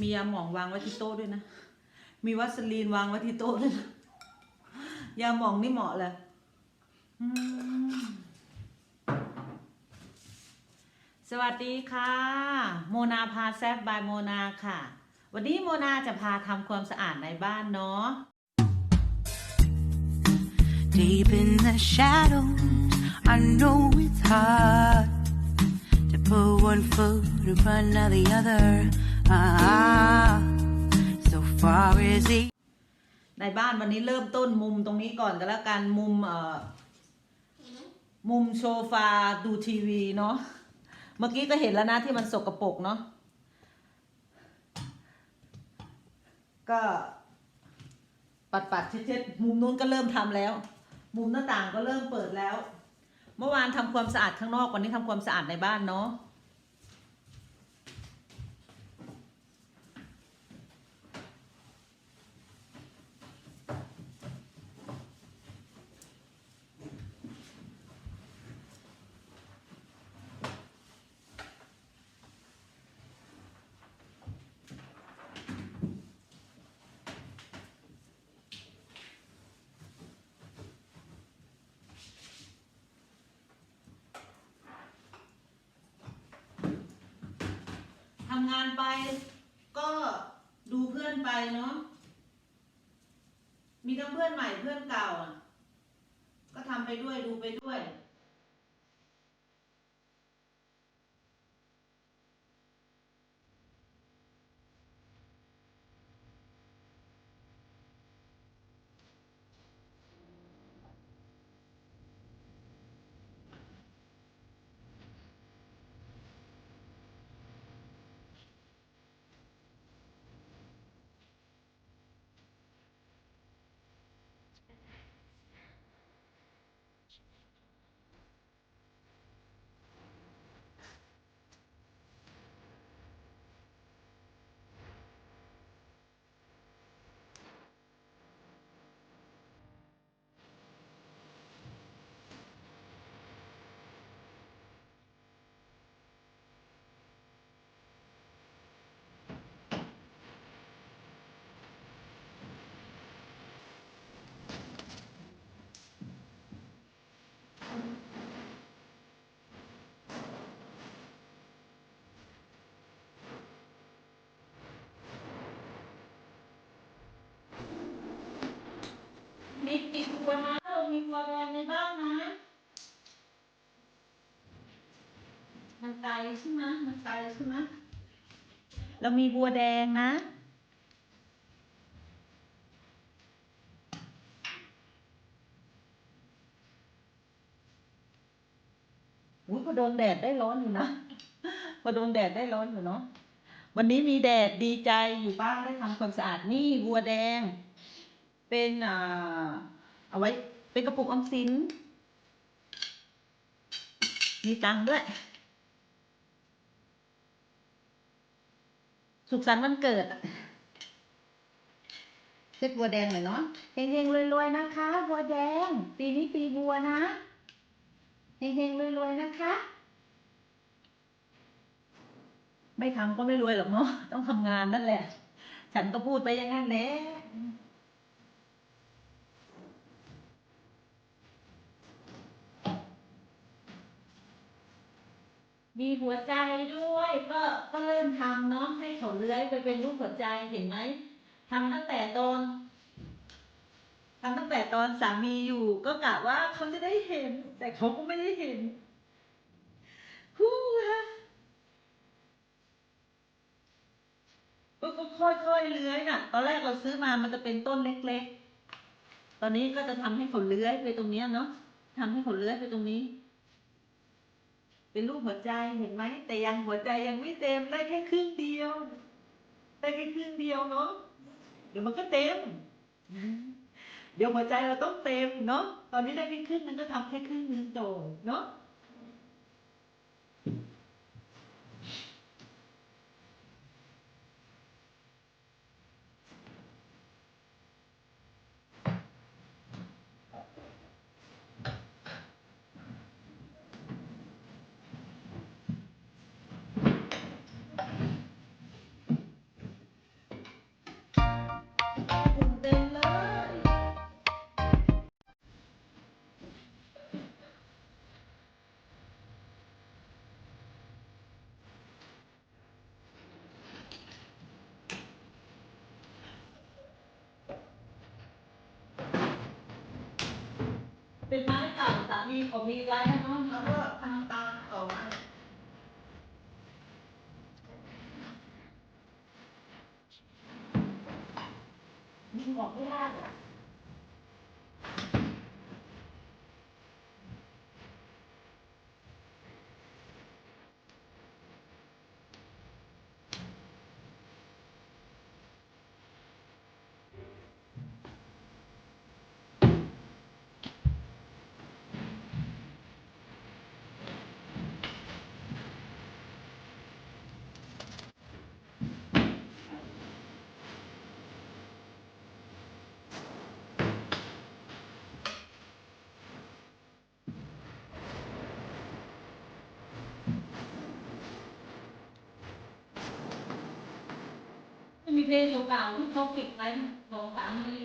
มียาหมองวางไว้ที่โต๊ะด้วยนะ มีวัสลีนวางไว้ที่โต๊ะด้วยนะ ยาหมองนี่เหมาะเลยสวัสดีค่ะ โมนาพาแซฟบายโมนาค่ะ วันนี้โมนาจะพาทำความสะอาดในบ้านเนาะ Deep in the shadows, I know it's hard to put one foot in front of the other. So far is it ในบ้านวันนี้เริ่มต้นมุมตรงนี้ก่อนก็แล้วกันมุมเอ่อมุมโซฟาดูทีวีเนาะเมื่อกี้ก็เห็นแล้วนะที่มันสกรปรกเนาะก็ปัดปัดเช็ดๆมุมนู้นก็เริ่มทำแล้ว มุมหน้าต่างก็เริ่มเปิดแล้ว เมื่อวานทำความสะอาดข้างนอกวันนี้ทำความสะอาดในบ้านเนาะ งานไป ก็ดูเพื่อนไปเนาะ มีทั้งเพื่อนใหม่เพื่อนเก่าอะก็ทำไปด้วยดูไปด้วย วนะเรามีบัวแดงในบ้านนะ มันไกลใช่ไหมมันไกลใช่ไหมเรามีบัวแดงนะ อุ้ยพอโดนแดดได้ร้อนอยู่นะ พอโดนแดดได้ร้อนอยู่เนาะ วันนี้มีแดดดีใจอยู่บ้านได้ทำความสะอาดนี่บัวแดง เป็นอ่า เอาไว้เป็นกระปุกออมสิน มีตังค์ด้วย สุขสันต์วันเกิดเช็ดบัวแดงหน่อยเนาะเฮงๆรวยๆนะคะ บัวแดง ปีนี้ปีบัวนะเฮงๆรวยๆนะคะ ไม่ทำก็ไม่รวยหรอกเนาะต้องทำงานนั่นแหละ ฉันก็พูดไปอย่างนั้นแหละ มีหัวใจด้วย ก็ก็เริ่มทำเนาะให้เขาเลื้อยไปเป็นรูปหัวใจเห็นไหมทำตั้งแต่ตอนทำตั้งแต่ตอนสามีอยู่ ก็กะว่าเขาจะได้เห็น แต่เขาก็ไม่ได้เห็นฮู้ฮะก็ค่อยๆเลื้อยน่ะ ตอนแรกเราซื้อมามันจะเป็นต้นเล็กๆ ตอนนี้ก็จะทำให้เขาเลื้อยไปตรงเนี้ยเนาะทำให้เขาเลื้อยไปตรงนี้ เป็นรูปหัวใจเห็นไหมแต่ยังหัวใจยังไม่เต็มได้แค่ครึ่งเดียว ได้แค่ครึ่งเดียวเนาะเดี๋ยวมันก็เต็ม เดี๋ยวหัวใจเราต้องเต็มเนาะตอนนี้ได้แค่ครึ่งนึงก็ทำแค่ครึ่งนึงโตเนาะ เป็นไม้เก่าสามีผมมีไว้ให้น้องเขาก็ทำตาเขามาดึงออกไม่ได้หรอ เพลงเก่าๆที่เขาปิดไว้สองสามปี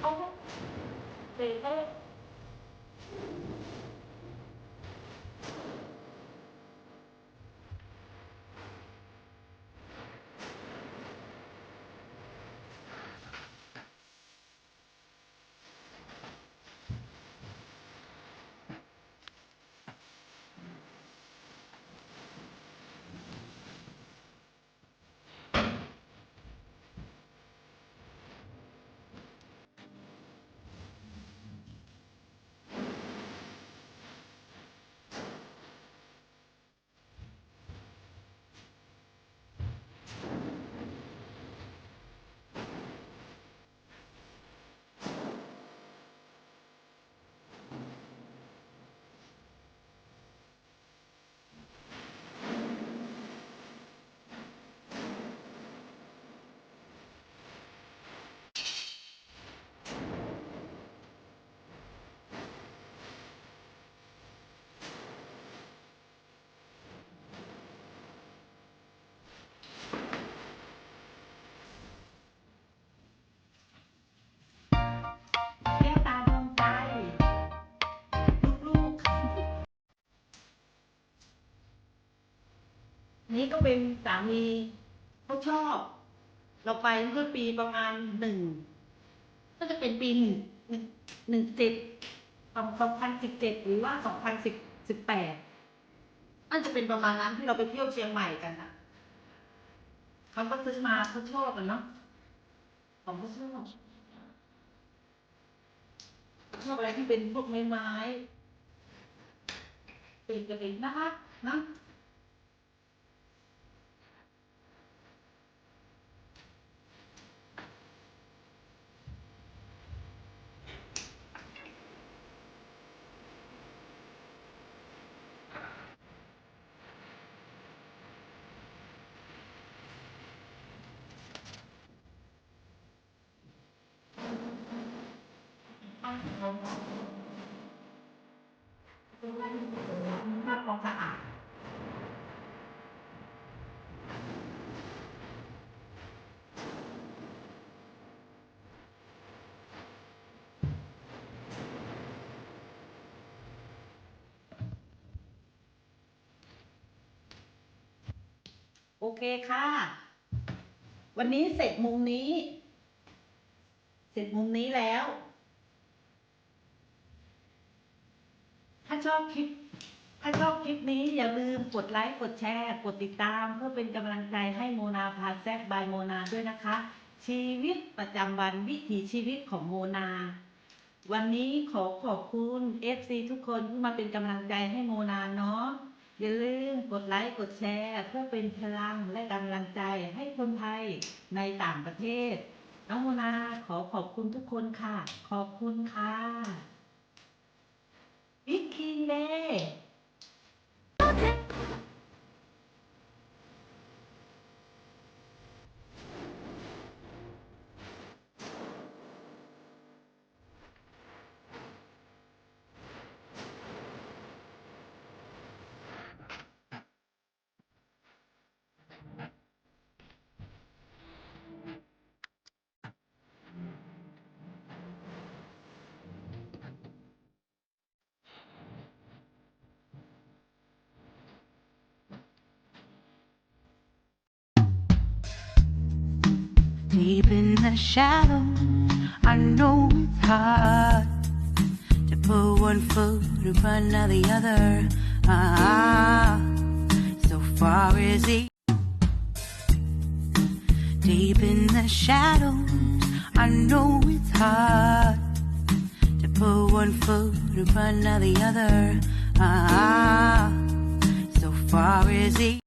เขา เด็ นี่ก็เป็นสามีเขาชอบ เราไปเมื่อปีประมาณหนึ่งก็จะเป็นปีหนึ่งหนึ่งเจ็ดสองสองพันสิบเจ็ดหรือว่าสองพันสิบสิบแปดน่าจะเป็นประมาณนั้นที่เราไปเที่ยวเชียงใหม่กันนะเขาก็ซื้อมาเขาชอบกันเนาะของเขาชอบชอบอะไรที่เป็นพวกไม้ไม้เป็นกระเป็นนะคะนะ ความสะอาดโอเคค่ะ วันนี้เสร็จมุมนี้ เสร็จมุมนี้แล้ว ชอบคลิป ถ้าชอบคลิปนี้อย่าลืมกดไลค์กดแชร์ กดติดตามเพื่อเป็นกำลังใจให้โมนาพาแซกบายโมนาด้วยนะคะ ชีวิตประจำวันวิถีชีวิตของโมนา วันนี้ขอขอบคุณ FC ทุกคนที่มาเป็นกำลังใจให้โมนาเนาะอย่าลืมกดไลค์กดแชร์เพื่อเป็นพลังและกำลังใจให้คนไทยในต่างประเทศน้องโมนาขอขอบคุณทุกคนค่ะ ขอบคุณค่ะ วิกคิ Deep in the shadows, I know it's hard to put one foot in front of the other. Ah, so far is it. Deep in the shadows, I know it's hard to put one foot in front of the other. Ah, so far is it.